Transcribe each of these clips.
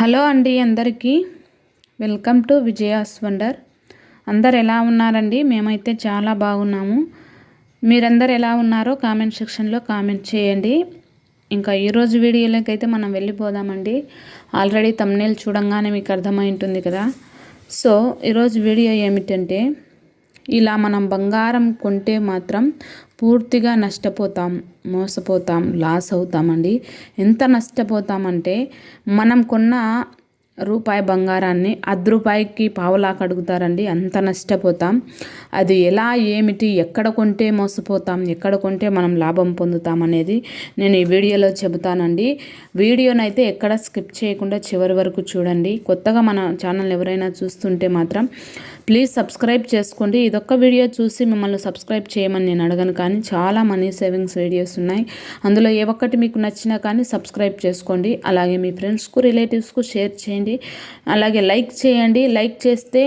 Hello అండి అందరికీ. Welcome to Vijaya's wonder అందరు ఎలా ఉన్నారండి? మేమైతే చాలా బాగున్నాము. మీరందరు ఎలా ఉన్నారో కామెంట్ సెక్షన్లో కామెంట్ చేయండి. ఇంకా ఈరోజు వీడియోలోకి అయితే మనం వెళ్ళిపోదామండి. ఆల్రెడీ తమ్నేల్ చూడంగానే మీకు అర్థమై ఉంటుంది కదా. సో ఈరోజు వీడియో ఏమిటంటే ఇలా మనం బంగారం కొంటే మాత్రం పూర్తిగా నష్టపోతాం మోసపోతాం లాస్ అవుతామండి. ఎంత నష్టపోతామంటే మనం కొన్న రూపాయి బంగారాన్ని అర్ధ రూపాయికి పావులాకు అడుగుతారండి. అంత నష్టపోతాం. అది ఎలా ఏమిటి ఎక్కడ కొంటే మోసపోతాం ఎక్కడ కొంటే మనం లాభం పొందుతాం అనేది నేను ఈ వీడియోలో చెబుతానండి. వీడియోనైతే ఎక్కడ స్కిప్ చేయకుండా చివరి వరకు చూడండి. కొత్తగా మన ఛానల్ ఎవరైనా చూస్తుంటే మాత్రం ప్లీజ్ సబ్స్క్రైబ్ చేసుకోండి. ఇదొక్క వీడియో చూసి మిమ్మల్ని సబ్స్క్రైబ్ చేయమని నేను అడగను కానీ చాలా మనీ సేవింగ్స్ వీడియోస్ ఉన్నాయి. అందులో ఏ ఒక్కటి మీకు నచ్చినా కానీ సబ్స్క్రైబ్ చేసుకోండి. అలాగే మీ ఫ్రెండ్స్కు రిలేటివ్స్కు షేర్ చేయండి. అలాగే లైక్ చేయండి. లైక్ చేస్తే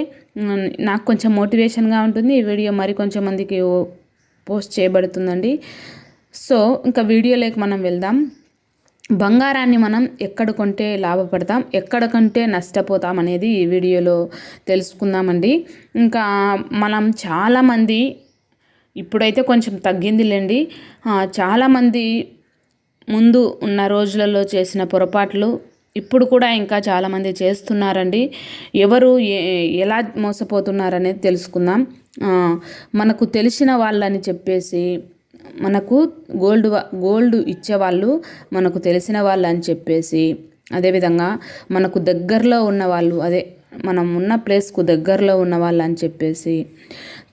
నాకు కొంచెం మోటివేషన్గా ఉంటుంది. ఈ వీడియో మరి కొంచెం మందికి పోస్ట్ చేయబడుతుందండి. సో ఇంకా వీడియోలోకి మనం వెళ్దాం. బంగారాన్ని మనం ఎక్కడ కొంటే లాభపడతాం ఎక్కడ కొంటే నష్టపోతాం అనేది ఈ వీడియోలో తెలుసుకుందామండి. ఇంకా మనం చాలామంది ఇప్పుడైతే కొంచెం తగ్గిందిలేండి. చాలామంది ముందు ఉన్న రోజులలో చేసిన పొరపాట్లు ఇప్పుడు కూడా ఇంకా చాలామంది చేస్తున్నారండి. ఎవరు ఎలా మోసపోతున్నారనేది తెలుసుకుందాం. మనకు తెలిసిన వాళ్ళని చెప్పేసి మనకు గోల్డ్ గోల్డ్ ఇచ్చేవాళ్ళు మనకు తెలిసిన వాళ్ళు అని చెప్పేసి అదేవిధంగా మనకు దగ్గరలో ఉన్న వాళ్ళు అదే మనం ఉన్న ప్లేస్కు దగ్గరలో ఉన్న వాళ్ళు అని చెప్పేసి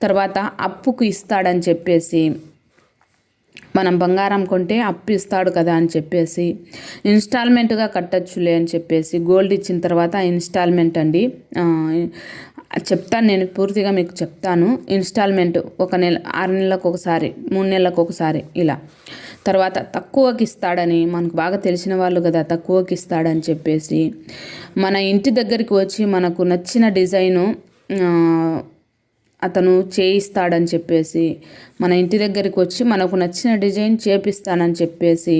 తర్వాత అప్పుకు ఇస్తాడని చెప్పేసి మనం బంగారం కొంటే అప్పు ఇస్తాడు కదా అని చెప్పేసి ఇన్స్టాల్మెంట్గా కట్టచ్చులే అని చెప్పేసి గోల్డ్ ఇచ్చిన తర్వాత ఇన్స్టాల్మెంట్ అండి. చెప్తాను నేను పూర్తిగా మీకు చెప్తాను. ఇన్స్టాల్మెంట్ ఒక నెల ఆరు నెలలకు ఒకసారి మూడు నెలలకు ఒకసారి ఇలా. తర్వాత తక్కువకి ఇస్తాడని మనకు బాగా తెలిసిన వాళ్ళు కదా తక్కువకి ఇస్తాడని చెప్పేసి మన ఇంటి దగ్గరికి వచ్చి మనకు నచ్చిన డిజైను అతను చేయిస్తాడని చెప్పేసి మన ఇంటి దగ్గరికి వచ్చి మనకు నచ్చిన డిజైన్ చేపిస్తానని చెప్పేసి.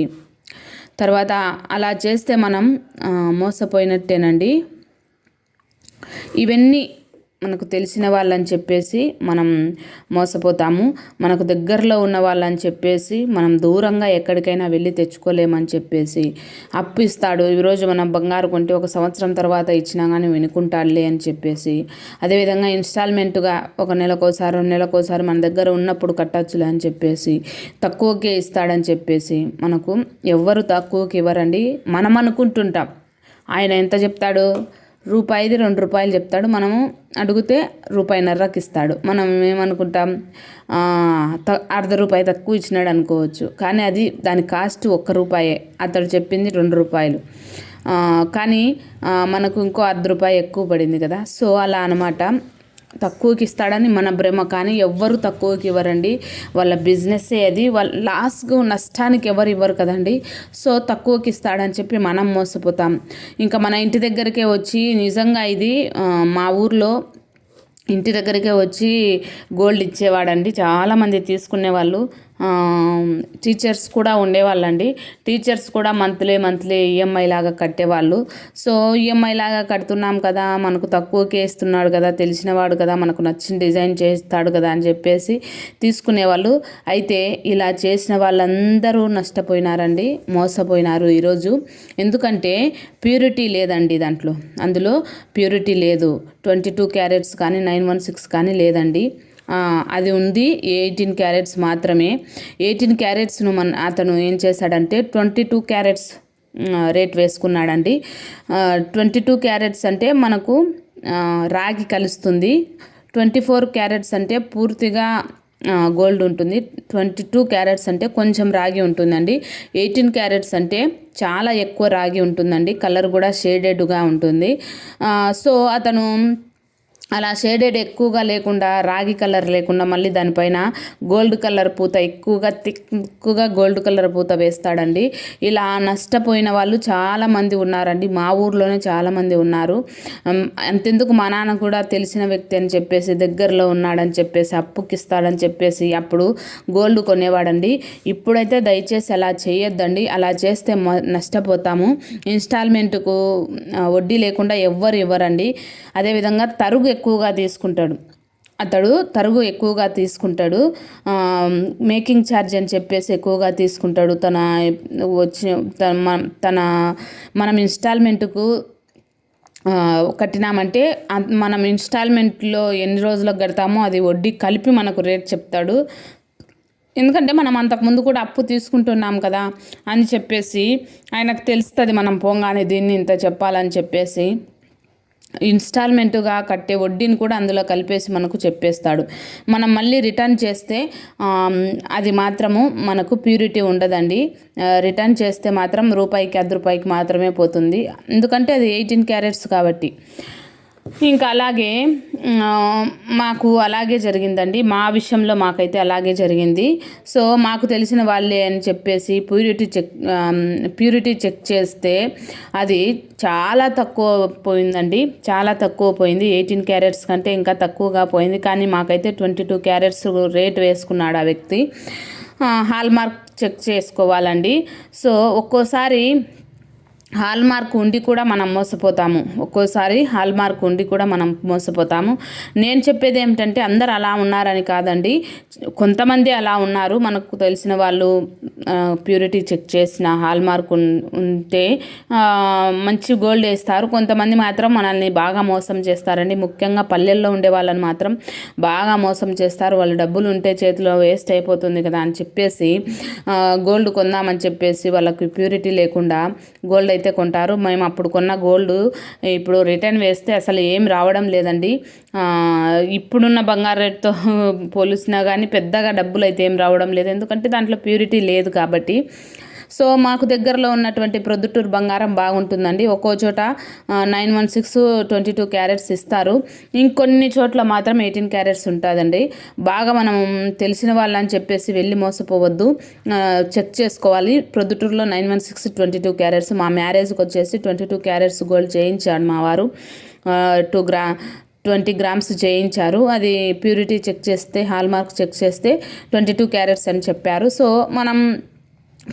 తర్వాత అలా చేస్తే మనం మోసపోయినట్టేనండి. ఇవన్నీ మనకు తెలిసిన వాళ్ళని చెప్పేసి మనం మోసపోతాము. మనకు దగ్గరలో ఉన్న వాళ్ళని చెప్పేసి మనం దూరంగా ఎక్కడికైనా వెళ్ళి తెచ్చుకోలేమని చెప్పేసి అప్పు ఇస్తాడు ఈరోజు మనం బంగారు కొంటే ఒక సంవత్సరం తర్వాత ఇచ్చినా కానీ వినుకుంటాడులే అని చెప్పేసి. అదేవిధంగా ఇన్స్టాల్మెంట్గా ఒక నెలకోసారి రెండు నెలకోసారి మన దగ్గర ఉన్నప్పుడు కట్టచ్చులే అని చెప్పేసి తక్కువకే ఇస్తాడని చెప్పేసి మనకు ఎవ్వరు తక్కువకి ఇవ్వరండి. మనం అనుకుంటుంటాం ఆయన ఎంత చెప్తాడు? రూపాయిది రెండు రూపాయలు చెప్తాడు. మనము అడిగితే రూపాయిన్నరకి ఇస్తాడు. మనం ఏమనుకుంటాం? అర్ధ రూపాయి తక్కువ ఇచ్చినాడు అనుకోవచ్చు. కానీ అది దాని కాస్ట్ ఒక్క రూపాయే. అతడు చెప్పింది రెండు రూపాయలు. కానీ మనకు ఇంకో అర్ధ రూపాయి ఎక్కువ పడింది కదా. సో అలా అనమాట తక్కువకి ఇస్తాడని మన భ్రమ కానీ ఎవ్వరు తక్కువకి ఇవ్వరండి. వాళ్ళ బిజినెస్సే అది. వాళ్ళ లాస్ట్గా నష్టానికి ఎవరు ఇవ్వరు కదండి. సో తక్కువకి ఇస్తాడని చెప్పి మనం మోసపోతాం. ఇంకా మన ఇంటి దగ్గరికే వచ్చి నిజంగా ఇది మా ఊర్లో ఇంటి దగ్గరికే వచ్చి గోల్డ్ ఇచ్చేవాడండి. చాలామంది తీసుకునేవాళ్ళు. టీచర్స్ కూడా ఉండేవాళ్ళండి. టీచర్స్ కూడా మంత్లీ మంత్లీ ఈఎంఐ లాగా కట్టేవాళ్ళు. సో ఈఎంఐ లాగా కడుతున్నాం కదా మనకు తక్కువకే ఇస్తున్నాడు కదా తెలిసినవాడు కదా మనకు నచ్చిన డిజైన్ చేస్తాడు కదా అని చెప్పేసి తీసుకునేవాళ్ళు. అయితే ఇలా చేసిన వాళ్ళందరూ నష్టపోయినారండి మోసపోయినారు ఈరోజు. ఎందుకంటే ప్యూరిటీ లేదండి దాంట్లో. అందులో ప్యూరిటీ లేదు. ట్వంటీ టూ క్యారెట్స్ కానీ నైన్ వన్ సిక్స్ కానీ లేదండి. అది ఉంది. ఎయిటీన్ క్యారెట్స్ మాత్రమే. ఎయిటీన్ క్యారెట్స్ను మన అతను ఏం చేశాడంటే ట్వంటీ టూ క్యారెట్స్ రేట్ వేసుకున్నాడండి. ట్వంటీ టూ క్యారెట్స్ అంటే మనకు రాగి కలుస్తుంది. ట్వంటీ ఫోర్ క్యారెట్స్ అంటే పూర్తిగా గోల్డ్ ఉంటుంది. ట్వంటీ టూ క్యారెట్స్ అంటే కొంచెం రాగి ఉంటుందండి. ఎయిటీన్ క్యారెట్స్ అంటే చాలా ఎక్కువ రాగి ఉంటుందండి. కలర్ కూడా షేడెడ్గా ఉంటుంది. సో అతను అలా షేడెడ్ ఎక్కువగా లేకుండా రాగి కలర్ లేకుండా మళ్ళీ దానిపైన గోల్డ్ కలర్ పూత ఎక్కువగా తిక్కుగా గోల్డ్ కలర్ పూత వేస్తాడండి. ఇలా నష్టపోయిన వాళ్ళు చాలామంది ఉన్నారండి. మా ఊర్లోనే చాలామంది ఉన్నారు. అంతెందుకు మా నాన్న కూడా తెలిసిన వ్యక్తి అని చెప్పేసి దగ్గరలో ఉన్నాడని చెప్పేసి అప్పుకిస్తాడని చెప్పేసి అప్పుడు గోల్డ్ కొనేవాడండి. ఇప్పుడైతే దయచేసి అలా చేయొద్దండి. అలా చేస్తే నష్టపోతాము. ఇన్స్టాల్మెంట్కు వడ్డీ లేకుండా ఎవ్వరు ఇవ్వరండి. అదేవిధంగా తరుగు ఎక్కువగా తీసుకుంటాడు. అతడు తరుగు ఎక్కువగా తీసుకుంటాడు. మేకింగ్ ఛార్జ్ అని చెప్పేసి ఎక్కువగా తీసుకుంటాడు. తన వచ్చి తన మనం ఇన్స్టాల్మెంట్కు కట్టినామంటే మనం ఇన్స్టాల్మెంట్లో ఎన్ని రోజులకు కడతామో అది వడ్డీ కలిపి మనకు రేట్ చెప్తాడు. ఎందుకంటే మనం అంతకుముందు కూడా అప్పు తీసుకుంటున్నాం కదా అని చెప్పేసి ఆయనకు తెలుస్తుంది మనం పోగానే దీన్ని ఇంత చెప్పాలని చెప్పేసి. ఇన్స్టాల్మెంటుగా కట్టే వడ్డీని కూడా అందులో కలిపేసి మనకు చెప్పేస్తాడు. మనం మళ్ళీ రిటర్న్ చేస్తే అది మాత్రము మనకు ప్యూరిటీ ఉండదండి. రిటర్న్ చేస్తే మాత్రం రూపాయికి అర్ధ రూపాయికి మాత్రమే పోతుంది. ఎందుకంటే అది ఎయిటీన్ క్యారెట్స్ కాబట్టి. ఇంకా అలాగే మాకు అలాగే జరిగిందండి. మా విషయంలో మాకైతే అలాగే జరిగింది. సో మాకు తెలిసిన వాళ్ళే అని చెప్పేసి ప్యూరిటీ చెక్ ప్యూరిటీ చెక్ చేస్తే అది చాలా తక్కువ పోయిందండి. చాలా తక్కువ పోయింది. ఎయిటీన్ క్యారెట్స్ కంటే ఇంకా తక్కువగా పోయింది. కానీ మాకైతే ట్వంటీ టూ క్యారెట్స్ రేట్ వేసుకున్నాడు ఆ వ్యక్తి. హాల్ మార్క్ చెక్ చేసుకోవాలండి. సో ఒక్కోసారి హాల్ మార్క్ ఉండి కూడా మనం మోసపోతాము. ఒక్కోసారి హాల్ మార్క్ ఉండి కూడా మనం మోసపోతాము. నేను చెప్పేది ఏమిటంటే అందరు అలా ఉన్నారని కాదండి. కొంతమంది అలా ఉన్నారు. మనకు తెలిసిన వాళ్ళు ప్యూరిటీ చెక్ చేసిన హాల్ మార్క్ ఉంటే మంచి గోల్డ్ వేస్తారు. కొంతమంది మాత్రం మనల్ని బాగా మోసం చేస్తారండి. ముఖ్యంగా పల్లెల్లో ఉండే వాళ్ళని మాత్రం బాగా మోసం చేస్తారు. వాళ్ళు డబ్బులు ఉంటే చేతిలో వేస్ట్ అయిపోతుంది కదా అని చెప్పేసి గోల్డ్ కొందామని చెప్పేసి వాళ్ళకి ప్యూరిటీ లేకుండా గోల్డ్ అయితే కొంటారు. మేము అప్పుడు కొన్న గోల్డ్ ఇప్పుడు రిటర్న్ వేస్తే అసలు ఏం రావడం లేదండి. ఇప్పుడున్న బంగారు రేట్తో పోలిసినా కానీ పెద్దగా డబ్బులు అయితే ఏం రావడం లేదు. ఎందుకంటే దాంట్లో ప్యూరిటీ లేదు కాబట్టి. సో మాకు దగ్గరలో ఉన్నటువంటి ప్రొద్దుటూరు బంగారం బాగుంటుందండి. ఒక్కో చోట nine one six twenty two carats ఇస్తారు. ఇంకొన్ని చోట్ల మాత్రం ఎయిటీన్ క్యారెట్స్ ఉంటుందండి. బాగా మనం తెలిసిన వాళ్ళని చెప్పేసి వెళ్ళి మోసపోవద్దు. చెక్ చేసుకోవాలి. ప్రొద్దుటూరులో nine one six twenty two carats మా మ్యారేజ్కి వచ్చేసి ట్వంటీ టూ క్యారెట్స్ గోల్డ్ చేయించాడు మా వారు. టూ గ్రా ట్వంటీ గ్రామ్స్ చేయించారు అది ప్యూరిటీ చెక్ చేస్తే హాల్ మార్క్ చెక్ చేస్తే ట్వంటీ టూ క్యారెట్స్ అని చెప్పారు. సో మనం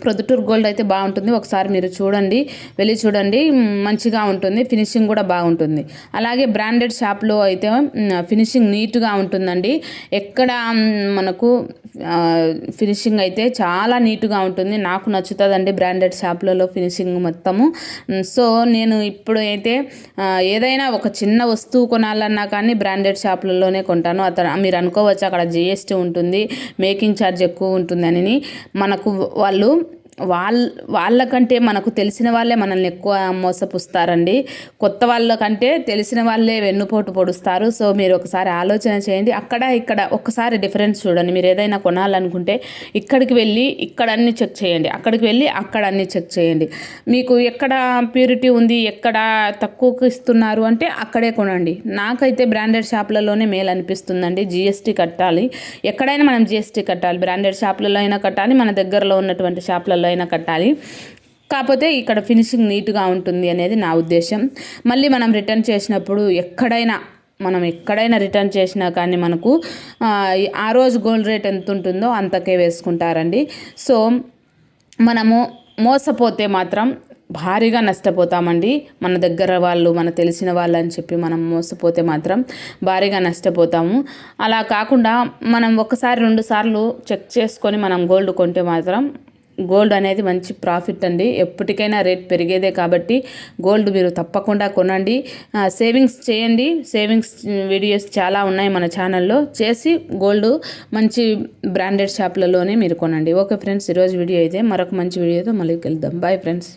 ప్రొద్దుటూరు గోల్డ్ అయితే బాగుంటుంది. ఒకసారి మీరు చూడండి వెళ్ళి చూడండి. మంచిగా ఉంటుంది. ఫినిషింగ్ కూడా బాగుంటుంది. అలాగే బ్రాండెడ్ షాప్లో అయితే ఫినిషింగ్ నీట్గా ఉంటుందండి. ఎక్కడ మనకు ఫినిషింగ్ అయితే చాలా నీట్గా ఉంటుంది. నాకు నచ్చుతుందండి బ్రాండెడ్ షాప్లలో ఫినిషింగ్ మొత్తము. సో నేను ఇప్పుడు అయితే ఏదైనా ఒక చిన్న వస్తువు కొనాలన్నా కానీ బ్రాండెడ్ షాప్లలోనే కొంటాను. అతను మీరు అనుకోవచ్చు అక్కడ జిఎస్టీ ఉంటుంది మేకింగ్ ఛార్జ్ ఎక్కువ ఉంటుందని. మనకు వాళ్ళు వాళ్ళ వాళ్ళకంటే మనకు తెలిసిన వాళ్ళే మనల్ని ఎక్కువ మోసపుస్తారండి. కొత్త వాళ్ళకంటే తెలిసిన వాళ్ళే వెన్నుపోటు పొడుస్తారు. సో మీరు ఒకసారి ఆలోచన చేయండి. అక్కడ ఇక్కడ ఒక్కసారి డిఫరెన్స్ చూడండి. మీరు ఏదైనా కొనాలనుకుంటే ఇక్కడికి వెళ్ళి ఇక్కడ అన్ని చెక్ చేయండి. అక్కడికి వెళ్ళి అక్కడ అన్ని చెక్ చేయండి. మీకు ఎక్కడ ప్యూరిటీ ఉంది ఎక్కడ తక్కువకు ఇస్తున్నారు అంటే అక్కడే కొనండి. నాకైతే బ్రాండెడ్ షాప్లలోనే మేలు అనిపిస్తుందండి. జిఎస్టీ కట్టాలి. ఎక్కడైనా మనం జిఎస్టీ కట్టాలి. బ్రాండెడ్ షాప్లలో అయినా కట్టాలి. మన దగ్గరలో ఉన్నటువంటి షాప్లలో అయినా కట్టాలి. కాకపోతే ఇక్కడ ఫినిషింగ్ నీట్గా ఉంటుంది అనేది నా ఉద్దేశం మళ్ళీ మనం రిటర్న్ చేసినప్పుడు ఎక్కడైనా మనం ఎక్కడైనా రిటర్న్ చేసినా కానీ మనకు ఆ రోజు గోల్డ్ రేట్ ఎంత ఉంటుందో అంతకే వేసుకుంటారండి. సో మనము మోసపోతే మాత్రం భారీగా నష్టపోతామండి. మన దగ్గర వాళ్ళు మన తెలిసిన వాళ్ళు అని చెప్పి మనం మోసపోతే మాత్రం భారీగా నష్టపోతాము. అలా కాకుండా మనం ఒకసారి రెండు సార్లు చెక్ చేసుకొని మనం గోల్డ్ కొంటే మాత్రం గోల్డ్ అనేది మంచి ప్రాఫిట్ అండి. ఎప్పటికైనా రేట్ పెరిగేదే కాబట్టి గోల్డ్ మీరు తప్పకుండా కొనండి. సేవింగ్స్ చేయండి. సేవింగ్స్ వీడియోస్ చాలా ఉన్నాయి మన ఛానల్లో. చేసి గోల్డ్ మంచి బ్రాండెడ్ షాప్లలోనే మీరు కొనండి. ఓకే ఫ్రెండ్స్ ఈరోజు వీడియో అయితే మరొక మంచి వీడియోతో మళ్ళీ వెళ్దాం బాయ్ ఫ్రెండ్స్.